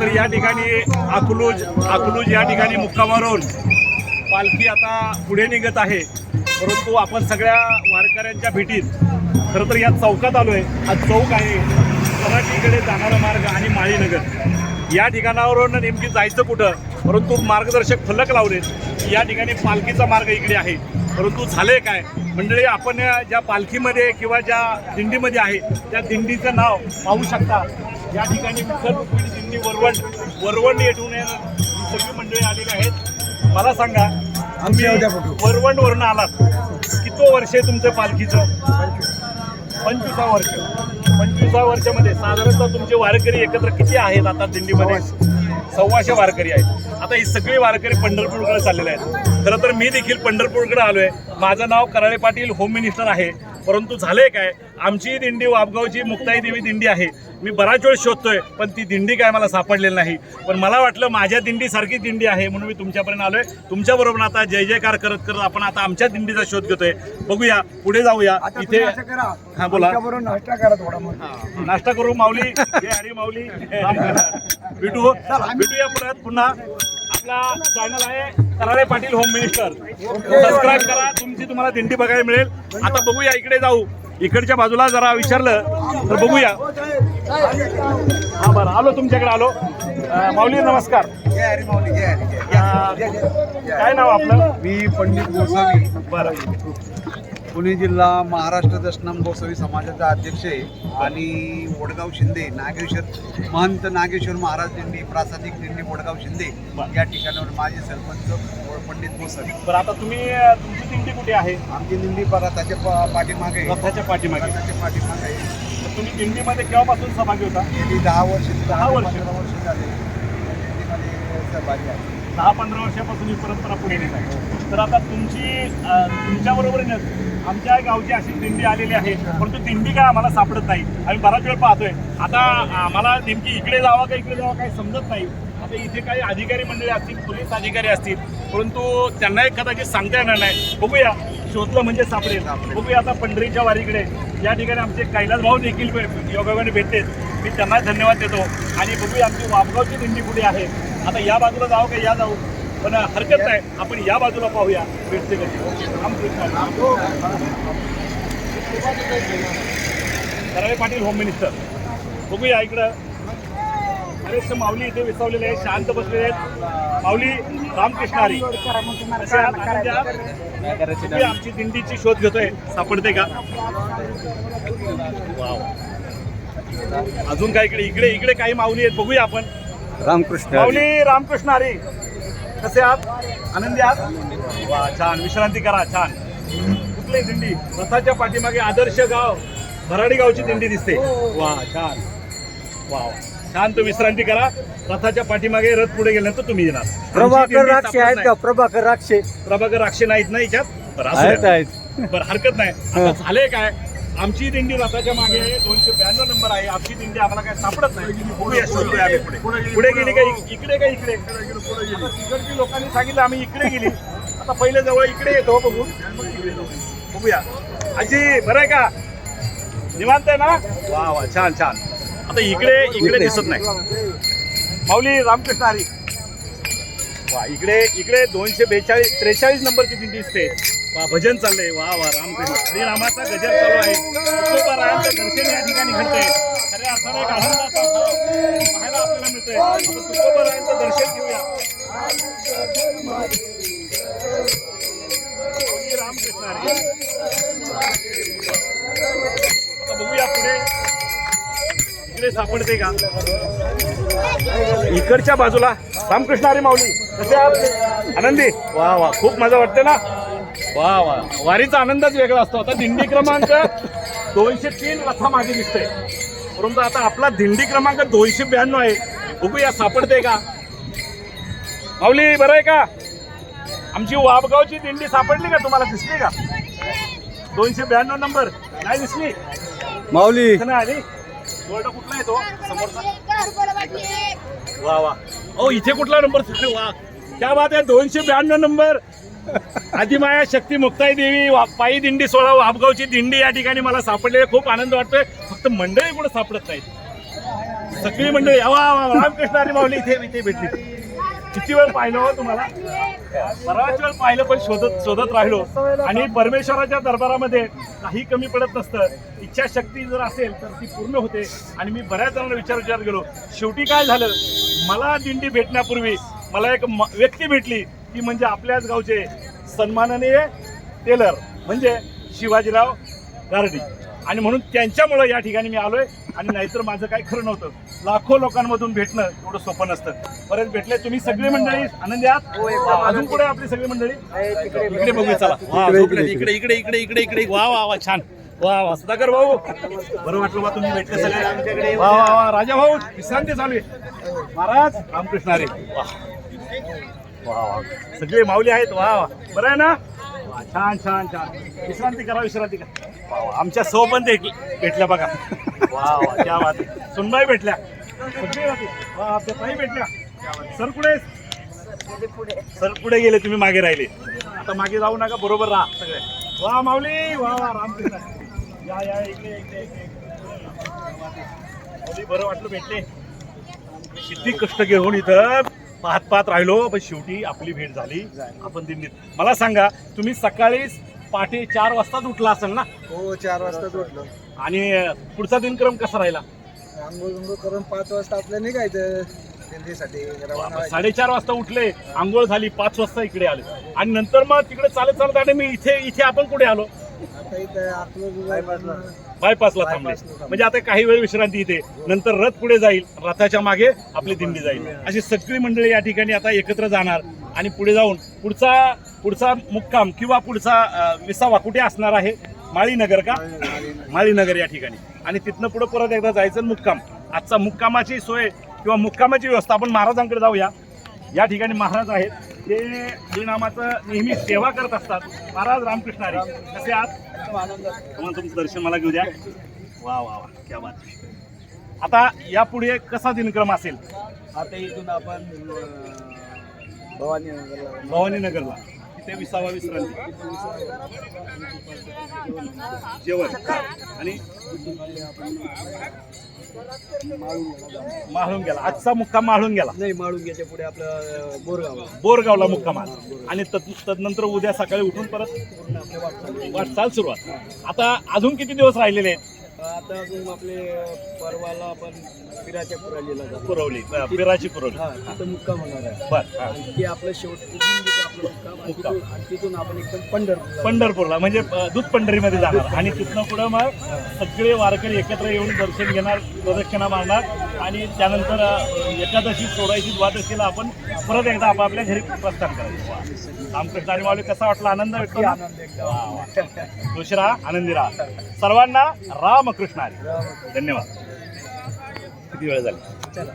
तर या ठिकाणी अकलूज अकलूज या ठिकाणी मुक्कामारून पालखी आता पुढे निघत आहे. परंतु आपण सगळ्या वारकऱ्यांच्या भेटीत खरं तर या चौकात आलोय. हा चौक आहे. मराठीकडे जाणारा मार्ग आणि माळीनगर. या ठिकाणावरून नेमकी जायचं कुठं? परंतु मार्गदर्शक फलक लावलेत या ठिकाणी पालखीचा मार्ग इकडे आहे. परंतु झालंय काय? मंडळी आपण ज्या पालखीमध्ये किंवा ज्या दिंडीमध्ये आहे त्या दिंडीचं नाव पाहू शकता. या ठिकाणी दिंडी वरवण वरवण येथून सगळी मंडळी आलेली आहेत. मला सांगा तुम्ही वरवणवरून आलात. किती वर्ष आहे तुमचं पालखीचं? पंचवीसा वर्ष. पंचवीसा वर्षामध्ये साधारणतः तुमचे वारकरी एकत्र किती आहेत आता दिंडीमध्ये? सव्वाशे वारकरी आहेत. आता ही सगळी वारकरी पंढरपूरकडे चाललेले आहेत. खरं तर मी देखील पंढरपूरकडे आहे माझं नाव कराळे पाटील होम मिनिस्टर आहे. परंतु झालंय काय? आमची ही दिंडी वापगावची मुक्ताई देवी दिंडी आहे. मी बराच वेळ शोधतोय पण ती दिंडी काय मला सापडलेली नाही. पण मला वाटलं माझ्या दिंडीसारखी दिंडी आहे म्हणून मी तुमच्यापर्यंत आलोय. तुमच्याबरोबर आता जय जयकार करत करत आपण आता आमच्या दिंडीचा शोध घेतोय. बघूया पुढे जाऊया. इथे हा बोला. नाश्ता करा थोडा नाश्ता करू माऊली. हरी माऊली. भेटू. भेटूया परत पुन्हा आपला चॅनल आहे. Karale Patil home minister subscribe करा तुमची तुम्हाला दिंडी बघायला मिळेल. आता बघूया इकडे जाऊ. इकडच्या बाजूला जरा विचारलं तर बघूया. हा बरं. आलो तुमच्याकडे आलो. माऊली नमस्कार. काय नाव आपलं? मी पंडित गोसावी. बरं. पुणे जिल्हा महाराष्ट्र दशनाम गोसावी समाजाचा अध्यक्ष आहे आणि वडगाव शिंदे नागेश्वर महंत नागेश्वर महाराज दिंडी प्रासादिक दिंडी वडगाव शिंदे या ठिकाणावर माझे सरपंच पंडित गोसावी बरं आता तुम्ही तुमची दिंडी कुठे आहे? आमची दिंडी त्याच्या प- पाठीमागे आहे. रथाच्या पाठीमागे. रथाच्या पाठीमागे आहे. तर तुम्ही दिंडीमध्ये केव्हापासून सहभागी होता? गेली दहा वर्ष दहा वर्ष. पंधरा वर्ष झाले. दिंडीमध्ये सहभागी आहे. दहा पंधरा वर्षापासून ही परंपरा पुढे नेत आहे. तर आता तुमची अ, तुमच्याबरोबरीनंच आमच्या गावची अशी दिंडी आलेली आहे परंतु दिंडी काय आम्हाला सापडत नाही. आम्ही बराच वेळ पाहतोय. आता आम्हाला नेमकी इकडे जावं का इकडे जावा काही समजत नाही. आता इथे काही अधिकारी मंडळी असतील पोलीस अधिकारी असतील परंतु त्यांना एक कदाचित सांगता येणार नाही. बघूया शोधलं म्हणजे सापडेल. बघूया आता पंढरीच्या वारीकडे. या ठिकाणी आमचे कैलास भाऊ देखील भे- योगायोगाने मी त्यांना धन्यवाद देतो. आणि बघूया आमची वापगावची दिंडी कुठे आहे? आता या बाजूला जाऊ का या जाऊ? पण हरकत नाही. आपण या बाजूला पाहूया. भेटते कराळे पाटील होम मिनिस्टर बघूया इकडं. बरेचसे माऊली इथे विसावलेले आहेत शांत बसलेले आहेत. माऊली रामकृष्ण हरी. आमची दिंडीची शोध घेतोय. सापडते का? वाव. अजून काय इकडे? इकडे इकडे काही माऊली आहेत. बघूया आपण. रामकृष्ण माऊली रामकृष्ण हरी. कसे आहात? आनंदी आहात? वा छान. विश्रांती करा छान. कुठली दिंडी? रथाच्या पाठीमागे आदर्श गाव भराडी गावची दिंडी दिसते. वा छान. वाव छान तू विश्रांती करा. रथाच्या पाठीमागे रथ पुढे गेल्यानंतर तुम्ही येणार. प्रभाकर राक्षे आहेत. का? प्रभाकर राक्षे. प्रभाकर राक्षे नाहीत ना याच्यात? असू बरं हरकत नाही. आता झाले काय? आमची दिंडी रथाच्या मागे आहे. दोनशे ब्याण्णव नंबर आहे. आमची दिंडी आम्हाला काय सापडत नाही. पुढे गेली का इ- इकडे का इकडे? तिकडची लोकांनी सांगितलं आम्ही इकडे गेली. आता पहिले जवळ इकडे येतो बघून. तिकडे जाऊ. बघूया. आजी बरं आहे का? निवांत आहे ना? वा वा छान छान. आता इकडे इकडे दिसत नाही. माऊली रामकृष्ण हरी. वा इकडे इकडे दोनशे बेचाळीस त्रेचाळीस नंबरची दिंडी दिसते. वा भजन चाललंय. वा वा रामकृष्ण. श्रीरामाचा गजर चालू आहे. तुकोबारायांचं दर्शन या ठिकाणी घडतंय. खऱ्या अर्थाने एक आनंदाचा पाहायला आपल्याला मिळतोय. तुकोबारायांचं दर्शन घेऊया. रामकृष्ण आता बघूया पुढे. इकडे सापडते का? इकडच्या बाजूला. रामकृष्ण अरे माऊली कसे आनंदी? वा वा खूप मजा वाटते ना? वा वा. वारीचा आनंदच वेगळा असतो. आता दिंडी क्रमांक दोनशे तीन रथा मागे दिसते. परंतु आता आपला दिंडी क्रमांक दोनशे ब्याण्णव आहे. बघूया सापडते का? माऊली बरं आहे का? आमची वाबगावची दिंडी सापडली का? तुम्हाला दिसली का? दोनशे ब्याण्णव नंबर. नाही दिसली? माऊली. नाही आली? बोर्ड कुठला आहे तो? समोरचा. वा वा. ओ इथे कुठला नंबर? वा. क्या बात आहे. दोनशे ब्याण्णव नंबर. आदिमाया शक्ती मुक्ताई देवी वा- पायी दिंडी सोळा वापगावची दिंडी या ठिकाणी मला सापडलेली खूप आनंद वाटतोय. फक्त मंडळी कुठं सापडत नाहीत? सगळी मंडळी वा वा, रामकृष्ण आणि माऊली इथे इथे भेटली. किती वेळ पाहिलं हो तुम्हाला? बराच वेळ पाहिलं पण शोधत शोधत राहिलो. आणि परमेश्वराच्या दरबारामध्ये काही कमी पडत नसतं. इच्छाशक्ती जर असेल तर ती पूर्ण होते. आणि मी बऱ्याच जणांना विचार विचार गेलो शेवटी काय झालं? मला दिंडी भेटण्यापूर्वी मला एक व्यक्ती भेटली. ती म्हणजे आपल्याच गावचे सन्माननीय टेलर म्हणजे शिवाजीराव गारडी. आणि म्हणून त्यांच्यामुळं या ठिकाणी मी आलोय. आणि नाहीतर माझं काही खरं नव्हतं. लाखो लोकांमधून भेटणं एवढं सोपं नसतं. परत भेटले तुम्ही सगळी मंडळी आनंदी आहात अजून पुढे आपली सगळी मंडळी? इकडे बघूया. चला. इकडे इकडे इकडे इकडे इकडे वा वा वा छान. वा वा सुधाकर भाऊ. बरं वाटलं बा तुम्ही भेटले सगळे. वा वा वा राजा भाऊ विश्रांती चालू आहे. महाराज रामकृष्ण हरी. वा. वा वा. सगळे माऊली आहेत वा वा. बरं आहे ना? वा, छान छान छान. विश्रांती करा विश्रांती करा. वा वा. आमच्या सौ पण ते भेटल्या बघा. वा वा त्या बात सुनबाई भेटल्या. सगळे राहते. वा आपल्या ताई भेटल्या. सर कुठे सर पुढे गेले? तुम्ही मागे राहिले. आता मागे जाऊ नका बरोबर राहा सगळे. वा माऊली. वा वा रामकृष्ण. या या इकडे इकडे इकडे. माऊली बरं वाटलं भेटले. किती कष्ट घेऊन इथं पाहत पाहत राहिलो पण शेवटी आपली भेट झाली. आपण दिंडीत मला सांगा तुम्ही सकाळी पहाटे चार वाजताच उठला असेल ना? हो चार वाजता उठलो. आणि पुढचा दिनक्रम कसा राहिला? आंघोळ करून पाच वाजता आपलं निघायचं. साडेचार वाजता उठले आंघोळ झाली पाच वाजता इकडे आले. आणि नंतर मग तिकडे चालत चालत आले मी इथे इथे आपण कुठे आलो? बायपासला थांबले बायपासला थांबले. म्हणजे आता काही वेळ विश्रांती इथे. नंतर रथ पुढे जाईल. रथाच्या मागे आपली दिंडी जाईल. अशी सगळी मंडळी या ठिकाणी आता एकत्र जाणार आणि पुढे जाऊन पुढचा पुढचा मुक्काम किंवा पुढचा विसावा कुठे असणार आहे? माळीनगर का? माळीनगर. या ठिकाणी. आणि तिथनं पुढे परत एकदा जायचं मुक्काम. आजचा मुक्कामाची सोय किंवा मुक्कामाची व्यवस्था आपण महाराजांकडे जाऊया. या ठिकाणी महाराज आहेत. ते श्रीनामाचं नेहमी सेवा करत असतात. महाराज रामकृष्ण हरी. कसे आहात? तुम्हाला तुमचं दर्शन मला घेऊ द्या. वा वा वा. क्या बात. आता यापुढे कसा दिनक्रम असेल? आता इथून आपण भवानी नगरला. भवानी नगरला. तिथे विसावा विश्रांती. जेवण. आणि माळून गेला. आजचा मुक्काम माळून गेला. नाही माळून घ्यायच्या पुढे आपलं बोरगाव. बोरगावला मुक्काम आला. आणि तद तदनंतर उद्या सकाळी उठून परत वाटचाल सुरुवात आता अजून किती दिवस राहिलेले आहेत? आता अजून आपले परवाला आपण पिराच्या पुरालीला जातो पुरवली अ, बिराची पुरवली. हा तिथं मुक्काम होणार आहे. बर हा. आणि ते आपलं शेवट आपलं मुक्काम. आणि मुक्काम. तिथून- आणि तिथून आपण एकदम पंढरपूरला पंढरपूरला म्हणजे अ, दूध पंढरीमध्ये जाणार. आणि तिथनं पुढं मग सगळे वारकरी एकत्र येऊन दर्शन घेणार प्रदक्षिणा मारणार. आणि त्यानंतर एकादशी सोडायची द्वादशीला आपण परत एकदा आपापल्या घरी प्रस्थान करायचं. आणि माऊली कसा वाटला? आनंद भेटतो ना? आनंद. खुश राहा आनंदी राहा. सर्वांना रामकृष्ण हरी. धन्यवाद. किती वेळ झाली? चला.